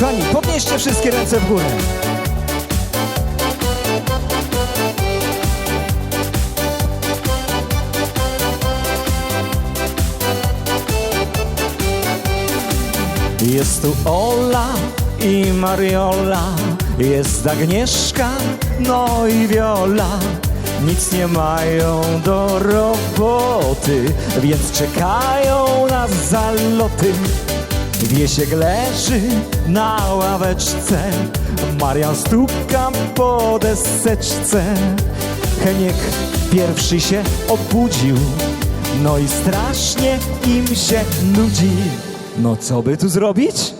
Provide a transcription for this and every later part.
Kochani, podnieście wszystkie ręce w górę. Jest tu Ola i Mariola, jest Agnieszka, no i Wiola. Nic nie mają do roboty, więc czekają na zaloty. Wiesiek leży na ławeczce, Marian stuka po deseczce. Heniek pierwszy się obudził, no i strasznie im się nudzi. No co by tu zrobić?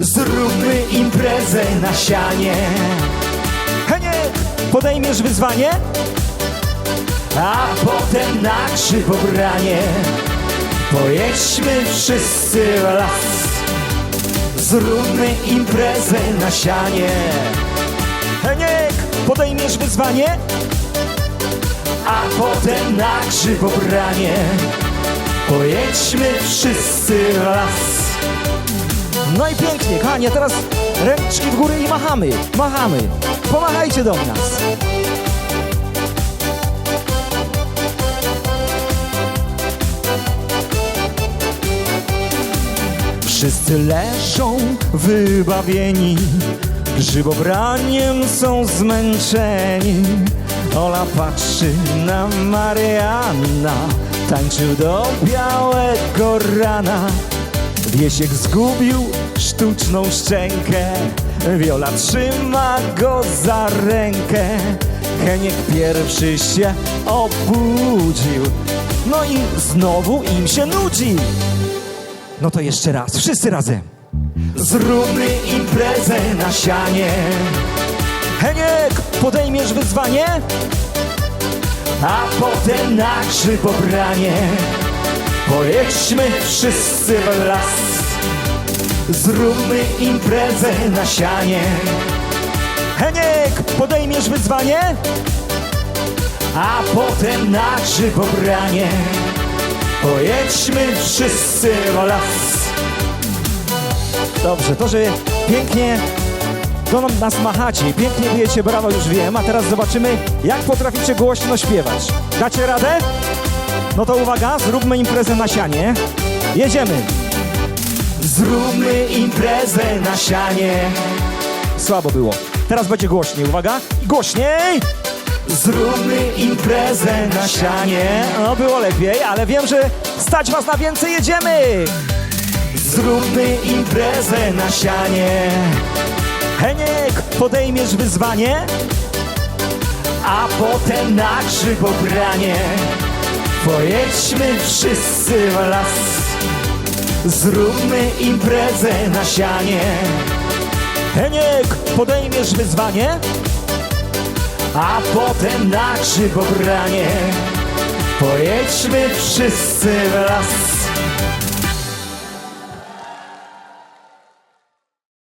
Zróbmy imprezę na sianie. Heniek, podejmiesz wyzwanie? A potem na krzywobranie Pojedźmy wszyscy w las. Zróbmy imprezę na sianie. Heniek, podejmiesz wyzwanie? A potem na krzywobranie Pojedźmy wszyscy w las. No i pięknie, kochani, a teraz ręczki w górę i machamy, machamy. Pomachajcie do nas Wszyscy leżą wybawieni, grzybobraniem są zmęczeni. Ola patrzy na Mariana, tańczył do białego rana. Wiesiek zgubił sztuczną szczękę, Wiola trzyma go za rękę. Heniek pierwszy się obudził, no i znowu im się nudzi. No to jeszcze raz, wszyscy razem. Zróbmy imprezę na sianie. Heniek, podejmiesz wyzwanie? A potem na krzywobranie Pojedźmy wszyscy w las Zróbmy imprezę na sianie Heniek, podejmiesz wyzwanie? A potem na krzywobranie Pojedźmy wszyscy w las. Dobrze, to, że pięknie do nas machacie, pięknie bijecie brawo, już wiem, a teraz zobaczymy, jak potraficie głośno śpiewać. Dacie radę? No to uwaga, zróbmy imprezę na sianie. Jedziemy. Zróbmy imprezę na sianie. Słabo było. Teraz będzie głośniej, uwaga. Głośniej! Zróbmy imprezę na sianie. No było lepiej, ale wiem, że stać was na więcej, jedziemy! Zróbmy imprezę na sianie. Heniek, podejmiesz wyzwanie? A potem na krzywobranie Pojedźmy wszyscy w las Zróbmy imprezę na sianie Heniek, podejmiesz wyzwanie? A potem na krzywobranie Pojedźmy wszyscy w las